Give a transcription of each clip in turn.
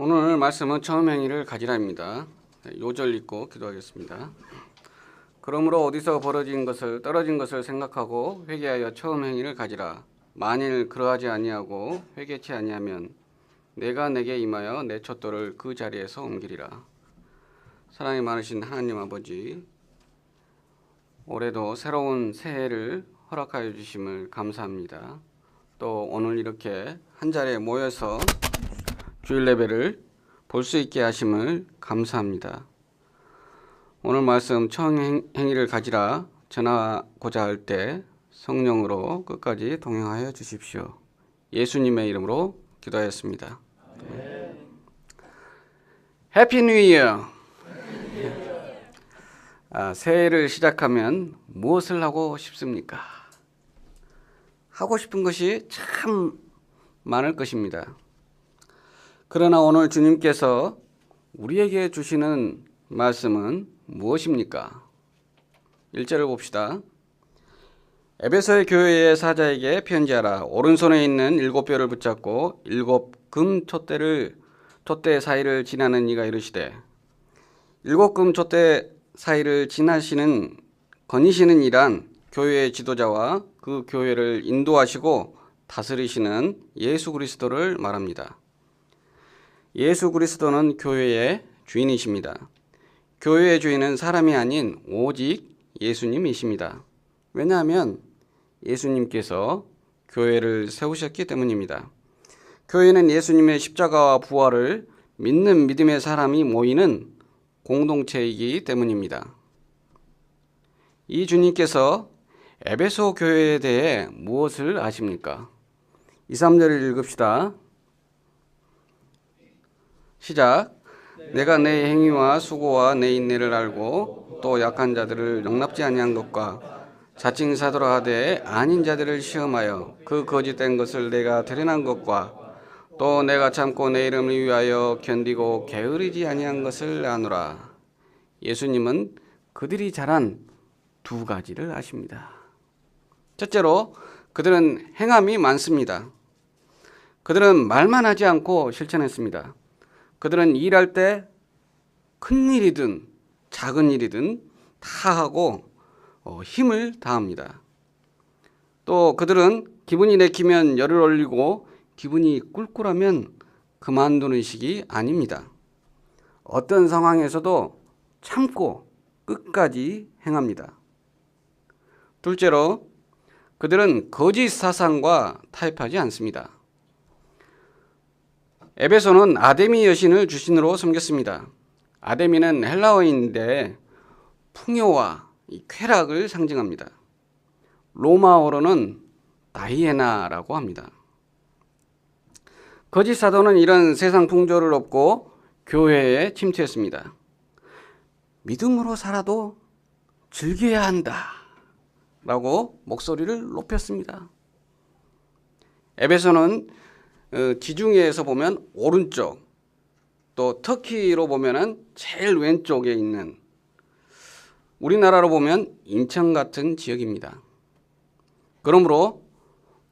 오늘 말씀은 처음 행위를 가지라입니다. 요절 읽고 기도하겠습니다. 그러므로 어디서 벌어진 것을 떨어진 것을 생각하고 회개하여 처음 행위를 가지라. 만일 그러하지 아니하고 회개치 아니하면 내가 내게 임하여 내 촛돌을 그 자리에서 옮기리라. 사랑이 많으신 하나님 아버지, 올해도 새로운 새해를 허락하여 주심을 감사합니다. 또 오늘 이렇게 한 자리에 모여서 주일 예배를 볼수 있게 하심을 감사합니다. 오늘 말씀 처음 행- 행위를 가지라 전하고자 할 때 성령으로 끝까지 동행하여 주십시오. 예수님의 이름으로 기도하였습니다. 해피 뉴 이어. 아, 새해를 시작하면 무엇을 하고 싶습니까? 하고 싶은 것이 참 많을 것입니다. 그러나 오늘 주님께서 우리에게 주시는 말씀은 무엇입니까? 1절을 봅시다. 에베소의 교회의 사자에게 편지하라. 오른손에 있는 일곱 뼈를 붙잡고 일곱 금 촛대를 촛대 사이를 지나는 이가 이르시되 일곱 금 촛대 사이를 지나시는 거니시는 이란 교회의 지도자와 그 교회를 인도하시고 다스리시는 예수 그리스도를 말합니다. 예수 그리스도는 교회의 주인이십니다. 교회의 주인은 사람이 아닌 오직 예수님이십니다. 왜냐하면 예수님께서 교회를 세우셨기 때문입니다. 교회는 예수님의 십자가와 부활을 믿는 믿음의 사람이 모이는 공동체이기 때문입니다. 이 주님께서 에베소 교회에 대해 무엇을 아십니까? 2, 3절을 읽읍시다. 시작. 내가 내 행위와 수고와 내 인내를 알고 또 약한 자들을 용납지 아니한 것과 자칭 사도라 하되 아닌 자들을 시험하여 그 거짓된 것을 내가 드러난 것과 또 내가 참고 내 이름을 위하여 견디고 게으르지 아니한 것을 아노라. 예수님은 그들이 잘한 두 가지를 아십니다. 첫째로 그들은 행함이 많습니다. 그들은 말만 하지 않고 실천했습니다. 그들은 일할 때 큰 일이든 작은 일이든 다 하고 어, 힘을 다합니다. 또 그들은 기분이 내키면 열을 올리고 기분이 꿀꿀하면 그만두는 식이 아닙니다. 어떤 상황에서도 참고 끝까지 행합니다. 둘째로 그들은 거짓 사상과 타협하지 않습니다. 에베소는 아데미 여신을 주신으로 섬겼습니다. 아데미는 헬라어인데 풍요와 이 쾌락을 상징합니다. 로마어로는 다이애나라고 합니다. 거짓 사도는 이런 세상 풍조를 얻고 교회에 침투했습니다. 믿음으로 살아도 즐겨야 한다. 라고 목소리를 높였습니다. 에베소는 어, 지중해에서 보면 오른쪽, 또 터키로 보면은 제일 왼쪽에 있는 우리나라로 보면 인천 같은 지역입니다. 그러므로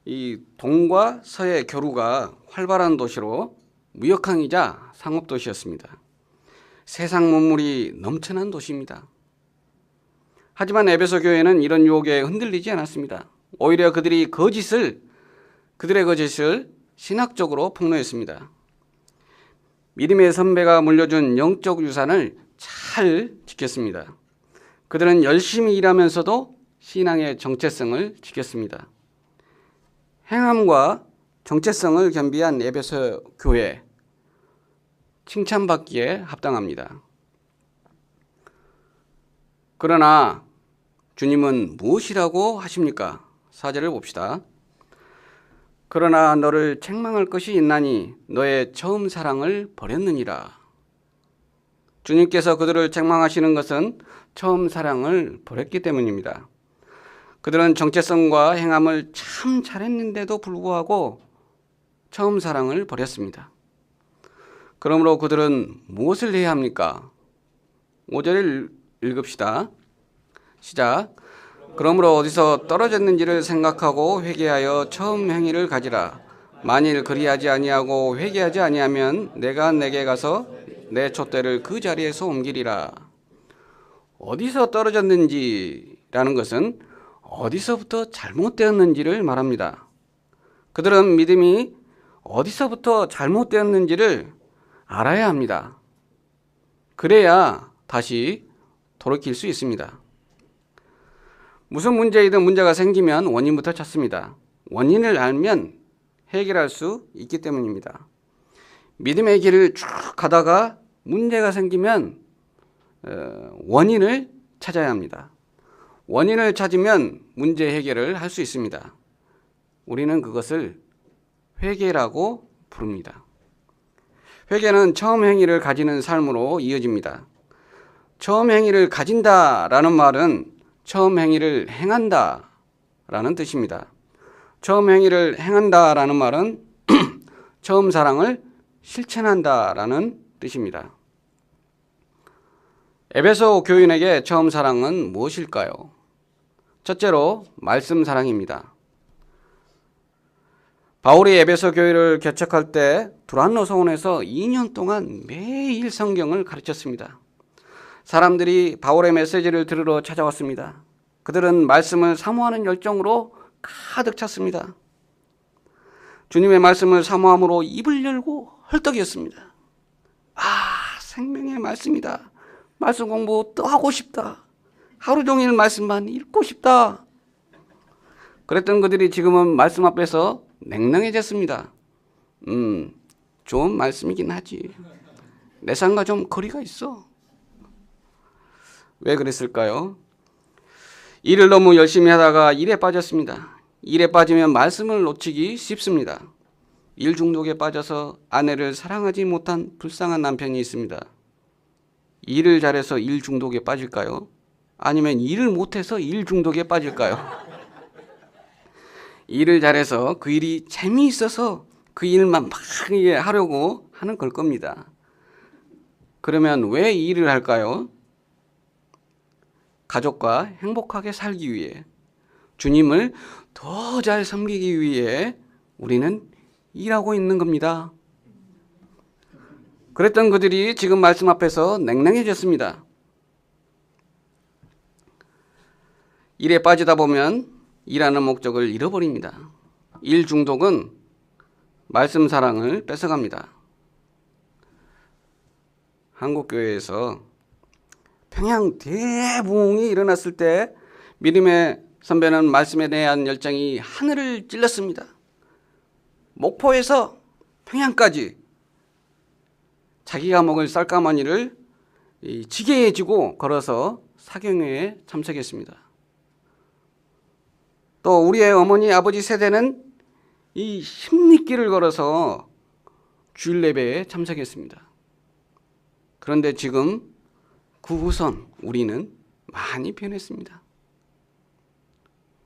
이 동과 서의 교류가 활발한 도시로 무역항이자 상업 도시였습니다. 세상 문물이 넘쳐난 도시입니다. 하지만 에베소 교회는 이런 유혹에 흔들리지 않았습니다. 오히려 그들이 거짓을 그들의 거짓을 신학적으로 폭로했습니다. 믿음의 선배가 물려준 영적 유산을 잘 지켰습니다. 그들은 열심히 일하면서도 신앙의 정체성을 지켰습니다. 행함과 정체성을 겸비한 에베소 교회 칭찬받기에 합당합니다. 그러나 주님은 무엇이라고 하십니까? 사절을 봅시다. 그러나 너를 책망할 것이 있나니 너의 처음 사랑을 버렸느니라. 주님께서 그들을 책망하시는 것은 처음 사랑을 버렸기 때문입니다. 그들은 정체성과 행함을 참 잘했는데도 불구하고 처음 사랑을 버렸습니다. 그러므로 그들은 무엇을 해야 합니까? 5절을 읽읍시다. 시작. 그러므로 어디서 떨어졌는지를 생각하고 회개하여 처음 행위를 가지라. 만일 그리하지 아니하고 회개하지 아니하면 내가 내게 가서 내 촛대를 그 자리에서 옮기리라. 어디서 떨어졌는지라는 것은 어디서부터 잘못되었는지를 말합니다. 그들은 믿음이 어디서부터 잘못되었는지를 알아야 합니다. 그래야 다시 돌이킬 수 있습니다. 무슨 문제이든 문제가 생기면 원인부터 찾습니다. 원인을 알면 해결할 수 있기 때문입니다. 믿음의 길을 쭉 가다가 문제가 생기면 어, 원인을 찾아야 합니다. 원인을 찾으면 문제 해결을 할 수 있습니다. 우리는 그것을 회개라고 부릅니다. 회개는 처음 행위를 가지는 삶으로 이어집니다. 처음 행위를 가진다라는 말은 처음 행위를 행한다 라는 뜻입니다. 처음 행위를 행한다 라는 말은 처음 사랑을 실천한다 라는 뜻입니다. 에베소 교인에게 처음 사랑은 무엇일까요? 첫째로 말씀 사랑입니다. 바울이 에베소 교회를 개척할 때 두란노 소원에서 2년 동안 매일 성경을 가르쳤습니다. 사람들이 바울의 메시지를 들으러 찾아왔습니다. 그들은 말씀을 사모하는 열정으로 가득 찼습니다. 주님의 말씀을 사모함으로 입을 열고 헐떡이었습니다. 아, 생명의 말씀이다. 말씀 공부 또 하고 싶다. 하루 종일 말씀만 읽고 싶다. 그랬던 그들이 지금은 말씀 앞에서 냉랭해졌습니다. 음, 좋은 말씀이긴 하지. 내 삶과 좀 거리가 있어. 왜 그랬을까요? 일을 너무 열심히 하다가 일에 빠졌습니다. 일에 빠지면 말씀을 놓치기 쉽습니다. 일 중독에 빠져서 아내를 사랑하지 못한 불쌍한 남편이 있습니다. 일을 잘해서 일 중독에 빠질까요? 아니면 일을 못해서 일 중독에 빠질까요? 일을 잘해서 그 일이 재미있어서 그 일만 막 하려고 하는 걸 겁니다. 그러면 왜 일을 할까요? 가족과 행복하게 살기 위해 주님을 더 잘 섬기기 위해 우리는 일하고 있는 겁니다. 그랬던 그들이 지금 말씀 앞에서 냉랭해졌습니다. 일에 빠지다 보면 일하는 목적을 잃어버립니다. 일 중독은 말씀 사랑을 뺏어갑니다. 한국 교회에서 평양 대부흥이 일어났을 때 믿음의 선배는 말씀에 대한 열정이 하늘을 찔렀습니다. 목포에서 평양까지 자기가 먹을 쌀가마니를 지게에 지고 걸어서 사경회에 참석했습니다. 또 우리의 어머니 아버지 세대는 이 십리길을 걸어서 주일 예배에 참석했습니다. 그런데 지금 그 후선 우리는 많이 변했습니다.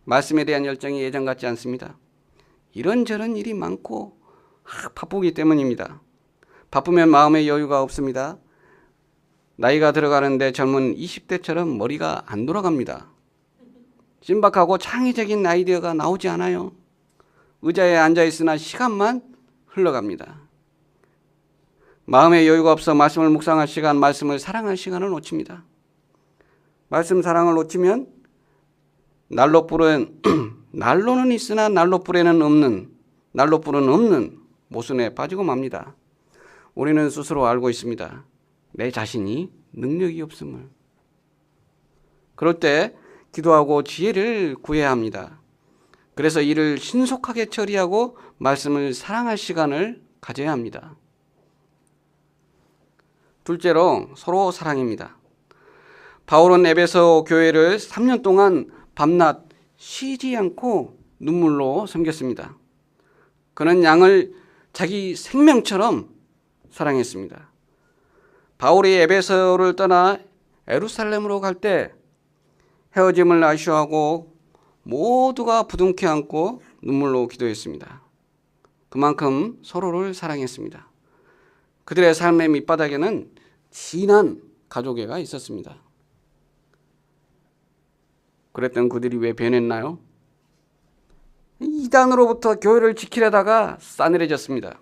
말씀에 대한 열정이 예전 같지 않습니다. 이런저런 일이 많고 바쁘기 때문입니다. 바쁘면 마음의 여유가 없습니다. 나이가 들어가는데 젊은 20대처럼 머리가 안 돌아갑니다. 신박하고 창의적인 아이디어가 나오지 않아요. 의자에 앉아 있으나 시간만 흘러갑니다. 마음의 여유가 없어 말씀을 묵상할 시간, 말씀을 사랑할 시간을 놓칩니다. 말씀 사랑을 놓치면 난로 불은 난로는 있으나 난로 불에는 없는 난로 불은 없는 모순에 빠지고 맙니다. 우리는 스스로 알고 있습니다. 내 자신이 능력이 없음을. 그럴 때 기도하고 지혜를 구해야 합니다. 그래서 이를 신속하게 처리하고 말씀을 사랑할 시간을 가져야 합니다. 둘째로 서로 사랑입니다. 바울은 에베소 교회를 3년 동안 밤낮 쉬지 않고 눈물로 섬겼습니다. 그는 양을 자기 생명처럼 사랑했습니다. 바울이 에베소를 떠나 에루살렘으로 갈 때 헤어짐을 아쉬워하고 모두가 부둥켜 안고 눈물로 기도했습니다. 그만큼 서로를 사랑했습니다. 그들의 삶의 밑바닥에는 진한 가족애가 있었습니다. 그랬던 그들이 왜 변했나요? 이단으로부터 교회를 지키려다가 싸늘해졌습니다.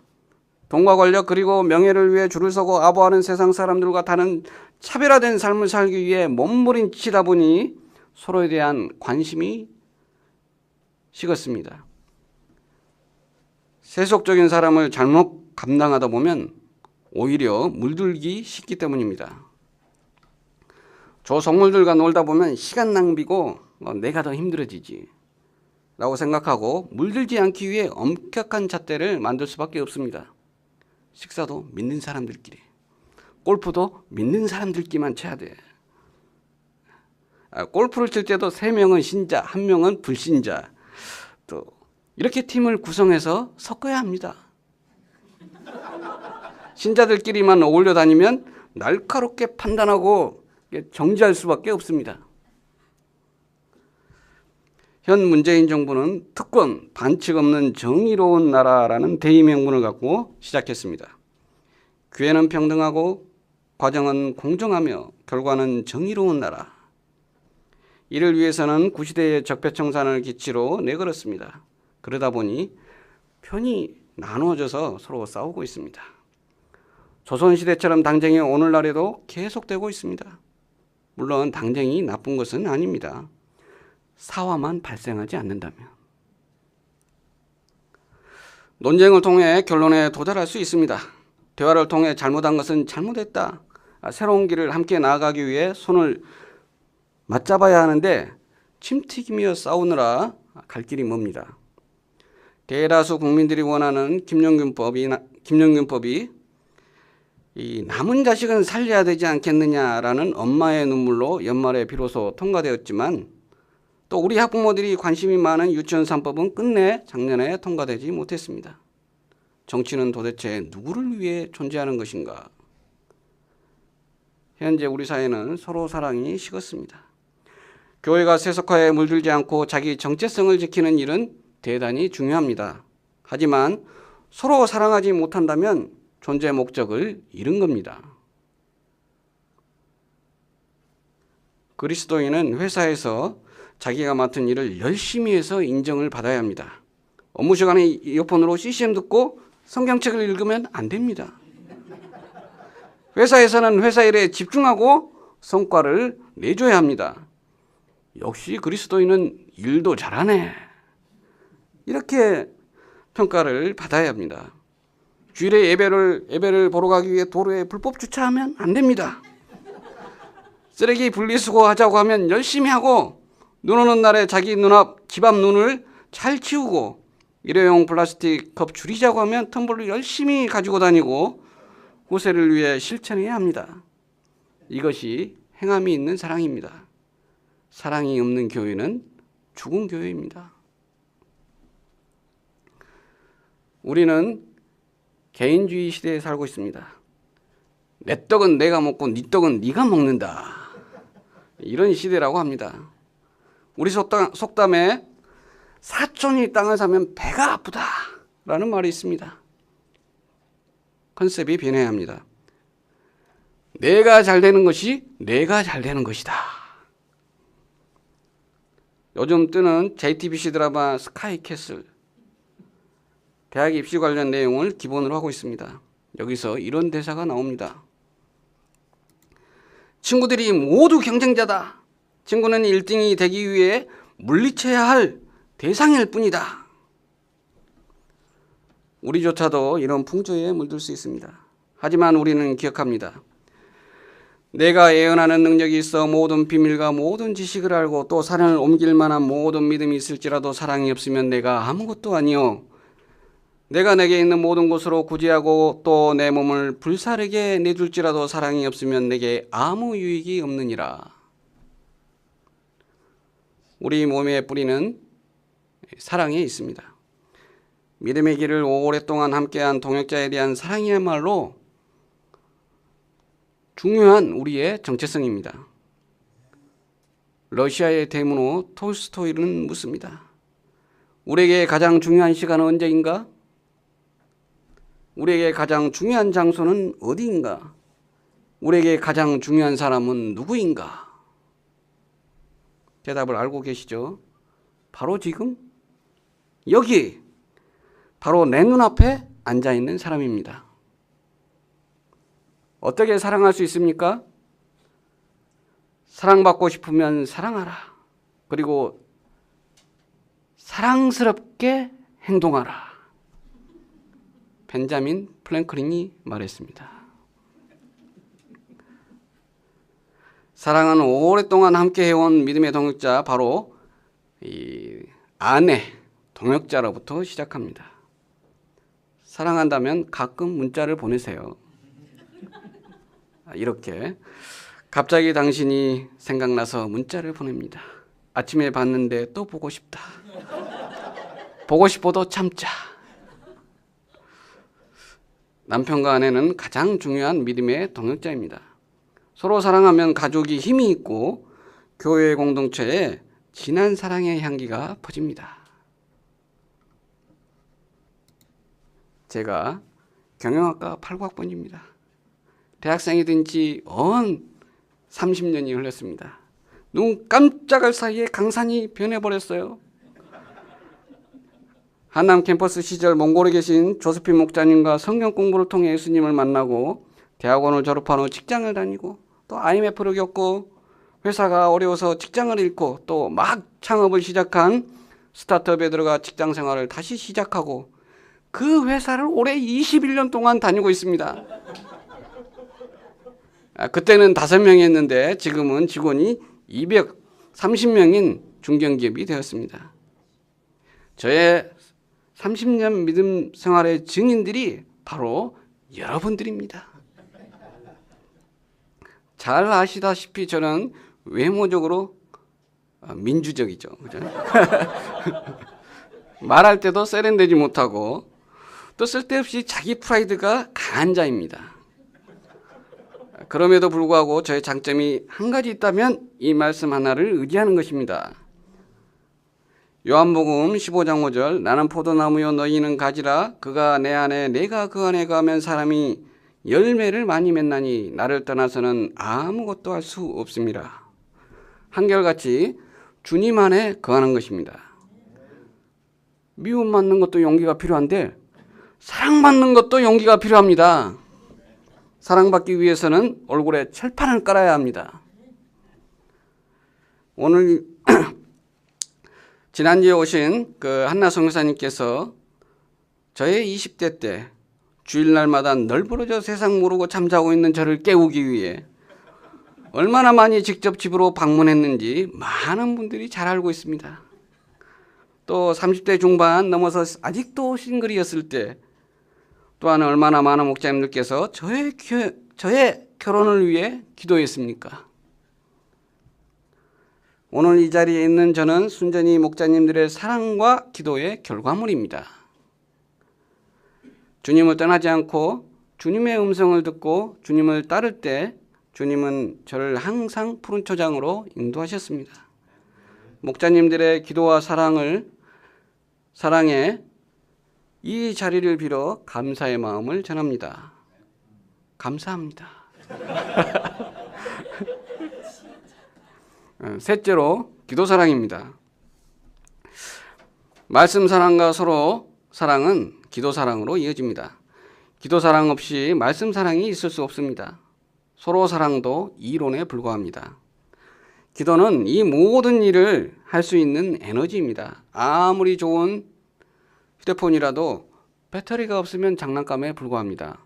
돈과 권력 그리고 명예를 위해 줄을 서고 아부하는 세상 사람들과 다른 차별화된 삶을 살기 위해 몸부림치다 보니 서로에 대한 관심이 식었습니다. 세속적인 사람을 잘못 감당하다 보면 오히려 물들기 쉽기 때문입니다. 저 속물들과 놀다 보면 시간 낭비고 어, 내가 더 힘들어지지. 라고 생각하고 물들지 않기 위해 엄격한 잣대를 만들 수밖에 없습니다. 식사도 믿는 사람들끼리, 골프도 믿는 사람들끼리만 쳐야 돼. 아, 골프를 칠 때도 세 명은 신자, 한 명은 불신자. 또 이렇게 팀을 구성해서 섞어야 합니다. 신자들끼리만 어울려 다니면 날카롭게 판단하고 정지할 수밖에 없습니다. 현 문재인 정부는 특권, 반칙 없는 정의로운 나라라는 대의 명분을 갖고 시작했습니다. 기회는 평등하고 과정은 공정하며 결과는 정의로운 나라. 이를 위해서는 구시대의 적폐청산을 기치로 내걸었습니다. 그러다 보니 편이 나누어져서 서로 싸우고 있습니다. 조선시대처럼 당쟁이 오늘날에도 계속되고 있습니다. 물론 당쟁이 나쁜 것은 아닙니다. 사화만 발생하지 않는다면. 논쟁을 통해 결론에 도달할 수 있습니다. 대화를 통해 잘못한 것은 잘못했다. 아, 새로운 길을 함께 나아가기 위해 손을 맞잡아야 하는데 침튀기며 싸우느라 갈 길이 멉니다. 대다수 국민들이 원하는 김영균법이 김영균법이 이 남은 자식은 살려야 되지 않겠느냐라는 엄마의 눈물로 연말에 비로소 통과되었지만 또 우리 학부모들이 관심이 많은 유치원 3법은 끝내 작년에 통과되지 못했습니다. 정치는 도대체 누구를 위해 존재하는 것인가? 현재 우리 사회는 서로 사랑이 식었습니다. 교회가 세속화에 물들지 않고 자기 정체성을 지키는 일은 대단히 중요합니다. 하지만 서로 사랑하지 못한다면 존재 목적을 잃은 겁니다. 그리스도인은 회사에서 자기가 맡은 일을 열심히 해서 인정을 받아야 합니다. 업무 시간에 이어폰으로 CCM 듣고 성경책을 읽으면 안 됩니다. 회사에서는 회사 일에 집중하고 성과를 내줘야 합니다. 역시 그리스도인은 일도 잘하네. 이렇게 평가를 받아야 합니다. 주일에 예배를 예배를 보러 가기 위해 도로에 불법 주차하면 안 됩니다. 쓰레기 분리수거 하자고 하면 열심히 하고 눈 오는 날에 자기 눈앞 집 앞 눈을 잘 치우고 일회용 플라스틱 컵 줄이자고 하면 텀블러 열심히 가지고 다니고 후세를 위해 실천해야 합니다. 이것이 행함이 있는 사랑입니다. 사랑이 없는 교회는 죽은 교회입니다. 우리는 개인주의 시대에 살고 있습니다. 내 떡은 내가 먹고 네 떡은 네가 먹는다. 이런 시대라고 합니다. 우리 속담, 속담에 사촌이 땅을 사면 배가 아프다 라는 말이 있습니다. 컨셉이 변해야 합니다. 내가 잘 되는 것이 내가 잘 되는 것이다. 요즘 뜨는 JTBC 드라마 스카이캐슬 대학 입시 관련 내용을 기본으로 하고 있습니다. 여기서 이런 대사가 나옵니다. 친구들이 모두 경쟁자다. 친구는 1등이 되기 위해 물리쳐야 할 대상일 뿐이다. 우리조차도 이런 풍조에 물들 수 있습니다. 하지만 우리는 기억합니다. 내가 예언하는 능력이 있어 모든 비밀과 모든 지식을 알고 또 사랑을 옮길 만한 모든 믿음이 있을지라도 사랑이 없으면 내가 아무것도 아니요. 내가 내게 있는 모든 것으로 구제하고 또 내 몸을 불사르게 내줄지라도 사랑이 없으면 내게 아무 유익이 없느니라. 우리 몸의 뿌리는 사랑에 있습니다. 믿음의 길을 오랫동안 함께한 동역자에 대한 사랑이야말로 중요한 우리의 정체성입니다. 러시아의 대문호 톨스토이는 묻습니다. 우리에게 가장 중요한 시간은 언제인가? 우리에게 가장 중요한 장소는 어디인가? 우리에게 가장 중요한 사람은 누구인가? 대답을 알고 계시죠? 바로 지금 여기 바로 내 눈앞에 앉아 있는 사람입니다. 어떻게 사랑할 수 있습니까? 사랑받고 싶으면 사랑하라. 그리고 사랑스럽게 행동하라. 벤자민 플랭클린이 말했습니다. 사랑은 오랫동안 함께 해온 믿음의 동역자 바로 이 아내 동역자로부터 시작합니다. 사랑한다면 가끔 문자를 보내세요. 아, 이렇게 갑자기 당신이 생각나서 문자를 보냅니다. 아침에 봤는데 또 보고 싶다. 보고 싶어도 참자. 남편과 아내는 가장 중요한 믿음의 동역자입니다. 서로 사랑하면 가족이 힘이 있고 교회 공동체에 진한 사랑의 향기가 퍼집니다. 제가 경영학과 8학번입니다. 대학생이 된지언 30년이 흘렀습니다. 눈 깜짝할 사이에 강산이 변해버렸어요. 한남 캠퍼스 시절 몽골에 계신 조스핀 목사님과 성경 공부를 통해 예수님을 만나고 대학원을 졸업한 후 직장을 다니고 또 IMF를 겪고 회사가 어려워서 직장을 잃고 또 막 창업을 시작한 스타트업에 들어가 직장 생활을 다시 시작하고 그 회사를 올해 21년 동안 다니고 있습니다. 아, 그때는 다섯 명이었는데 지금은 직원이 230명인 중견기업이 되었습니다. 저의 30년 믿음 생활의 증인들이 바로 여러분들입니다. 잘 아시다시피 저는 외모적으로 어, 민주적이죠. 그죠? 말할 때도 세련되지 못하고 또 쓸데없이 자기 프라이드가 강한 자입니다. 그럼에도 불구하고 저의 장점이 한 가지 있다면 이 말씀 하나를 의지하는 것입니다. 요한복음 15장 5절 나는 포도나무요 너희는 가지라 그가 내 안에 내가 그 안에 가면 사람이 열매를 많이 맺나니 나를 떠나서는 아무것도 할 수 없습니다. 한결같이 주님 안에 거하는 것입니다. 미움 받는 것도 용기가 필요한데 사랑받는 것도 용기가 필요합니다. 사랑받기 위해서는 얼굴에 철판을 깔아야 합니다. 오늘 지난주에 오신 그 한나 성교사님께서 저의 20대 때 주일날마다 널브러져 세상 모르고 잠자고 있는 저를 깨우기 위해 얼마나 많이 직접 집으로 방문했는지 많은 분들이 잘 알고 있습니다. 또 30대 중반 넘어서 아직도 싱글이었을 때 또한 얼마나 많은 목사님들께서 저의, 겨, 저의 결혼을 위해 기도했습니까? 오늘 이 자리에 있는 저는 순전히 목자님들의 사랑과 기도의 결과물입니다. 주님을 떠나지 않고 주님의 음성을 듣고 주님을 따를 때 주님은 저를 항상 푸른 초장으로 인도하셨습니다. 목자님들의 기도와 사랑을 사랑에 이 자리를 빌어 감사의 마음을 전합니다. 감사합니다. 어, 셋째로 기도 사랑입니다. 말씀 사랑과 서로 사랑은 기도 사랑으로 이어집니다. 기도 사랑 없이 말씀 사랑이 있을 수 없습니다. 서로 사랑도 이론에 불과합니다. 기도는 이 모든 일을 할 수 있는 에너지입니다. 아무리 좋은 휴대폰이라도 배터리가 없으면 장난감에 불과합니다.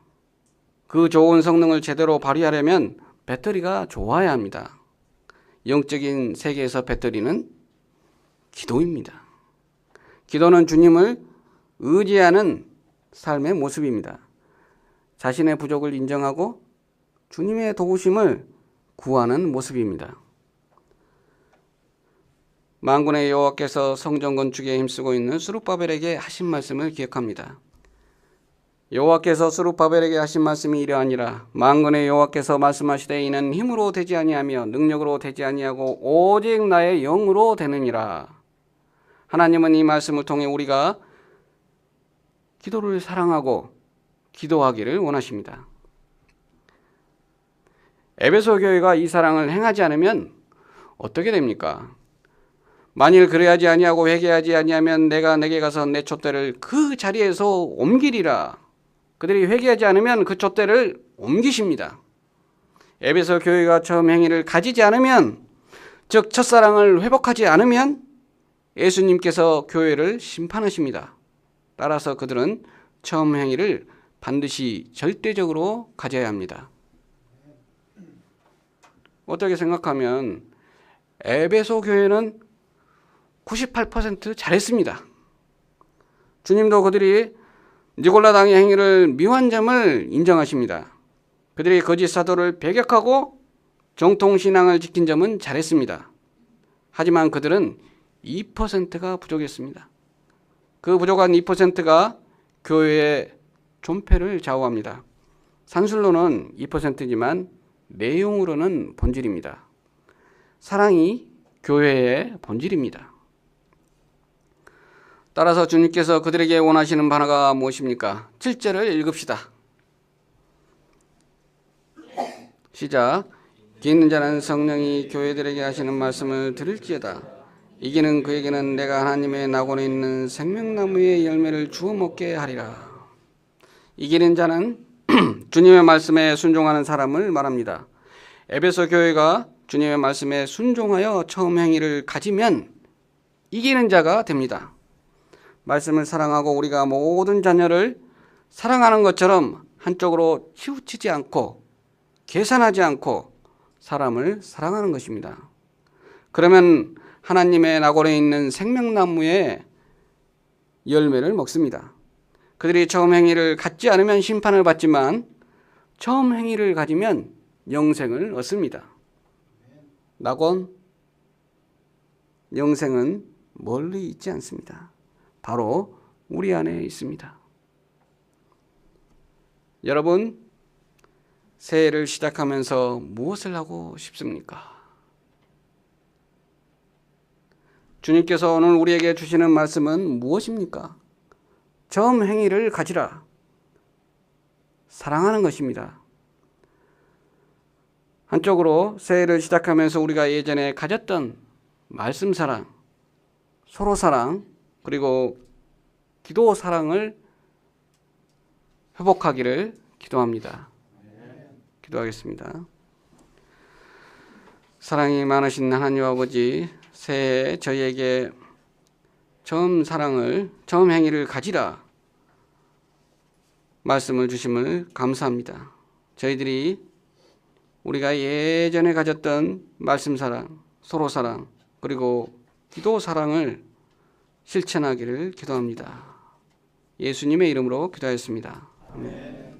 그 좋은 성능을 제대로 발휘하려면 배터리가 좋아야 합니다. 영적인 세계에서 배터리는 기도입니다. 기도는 주님을 의지하는 삶의 모습입니다. 자신의 부족을 인정하고 주님의 도우심을 구하는 모습입니다. 만군의 여호와께서 성전 건축에 힘쓰고 있는 수룹바벨에게 하신 말씀을 기억합니다. 여호와께서 수룹바벨에게 하신 말씀이 이러하니라 만군의 여호와께서 말씀하시되 이는 힘으로 되지 아니하며 능력으로 되지 아니하고 오직 나의 영으로 되느니라. 하나님은 이 말씀을 통해 우리가 기도를 사랑하고 기도하기를 원하십니다. 에베소 교회가 이 사랑을 행하지 않으면 어떻게 됩니까? 만일 그래야지 아니하고 회개하지 아니하면 내가 내게 가서 내 촛대를 그 자리에서 옮기리라. 그들이 회개하지 않으면 그 촛대를 옮기십니다. 에베소 교회가 처음 행위를 가지지 않으면 즉 첫사랑을 회복하지 않으면 예수님께서 교회를 심판하십니다. 따라서 그들은 처음 행위를 반드시 절대적으로 가져야 합니다. 어떻게 생각하면 에베소 교회는 98% 잘했습니다. 주님도 그들이 니골라 당의 행위를 미워한 점을 인정하십니다. 그들이 거짓 사도를 배격하고 정통 신앙을 지킨 점은 잘했습니다. 하지만 그들은 2%가 부족했습니다. 그 부족한 2%가 교회의 존폐를 좌우합니다. 산술로는 2%지만 내용으로는 본질입니다. 사랑이 교회의 본질입니다. 따라서 주님께서 그들에게 원하시는 바가 무엇입니까? 7절을 읽읍시다. 시작. 귀 있는 자는 성령이 교회들에게 하시는 말씀을 들을지어다. 이기는 그에게는 내가 하나님의 낙원에 있는 생명나무의 열매를 주워 먹게 하리라. 이기는 자는 주님의 말씀에 순종하는 사람을 말합니다. 에베소 교회가 주님의 말씀에 순종하여 처음 행위를 가지면 이기는 자가 됩니다. 말씀을 사랑하고 우리가 모든 자녀를 사랑하는 것처럼 한쪽으로 치우치지 않고 계산하지 않고 사람을 사랑하는 것입니다. 그러면 하나님의 낙원에 있는 생명나무의 열매를 먹습니다. 그들이 처음 행위를 갖지 않으면 심판을 받지만 처음 행위를 가지면 영생을 얻습니다. 낙원 영생은 멀리 있지 않습니다. 바로 우리 안에 있습니다. 여러분 새해를 시작하면서 무엇을 하고 싶습니까? 주님께서 오늘 우리에게 주시는 말씀은 무엇입니까? 처음 행위를 가지라. 사랑하는 것입니다. 한쪽으로 새해를 시작하면서 우리가 예전에 가졌던 말씀 사랑, 서로 사랑, 그리고 기도 사랑을 회복하기를 기도합니다. 기도하겠습니다. 사랑이 많으신 하나님 아버지, 새해 저희에게 처음 사랑을, 처음 행위를 가지라 말씀을 주심을 감사합니다. 저희들이 우리가 예전에 가졌던 말씀 사랑, 서로 사랑, 그리고 기도 사랑을 실천하기를 기도합니다. 예수님의 이름으로 기도하였습니다. 아멘.